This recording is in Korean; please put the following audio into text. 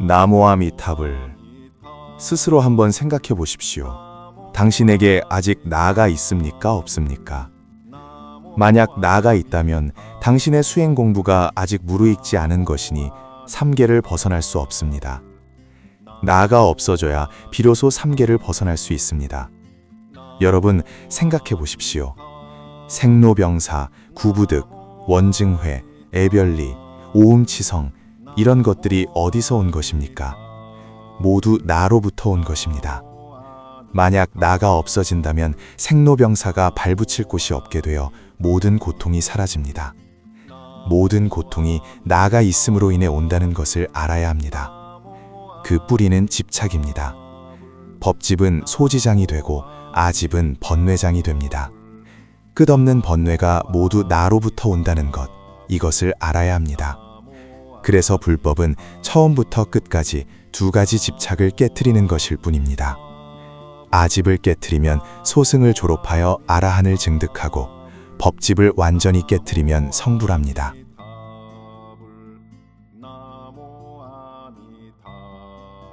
나무아미탑을 스스로 한번 생각해 보십시오. 당신에게 아직 나가 있습니까? 없습니까? 만약 나가 있다면 당신의 수행 공부가 아직 무르익지 않은 것이니 삼계를 벗어날 수 없습니다. 나가 없어져야 비로소 삼계를 벗어날 수 있습니다. 여러분 생각해 보십시오. 생로병사, 구부득, 원증회, 애별리, 오음치성 이런 것들이 어디서 온 것입니까? 모두 나로부터 온 것입니다. 만약 나가 없어진다면 생로병사가 발붙일 곳이 없게 되어 모든 고통이 사라집니다. 모든 고통이 나가 있음으로 인해 온다는 것을 알아야 합니다. 그 뿌리는 집착입니다. 법집은 소지장이 되고 아집은 번뇌장이 됩니다. 끝없는 번뇌가 모두 나로부터 온다는 것, 이것을 알아야 합니다. 그래서 불법은 처음부터 끝까지 두 가지 집착을 깨뜨리는 것일 뿐입니다. 아집을 깨뜨리면 소승을 졸업하여 아라한을 증득하고 법집을 완전히 깨뜨리면 성불합니다.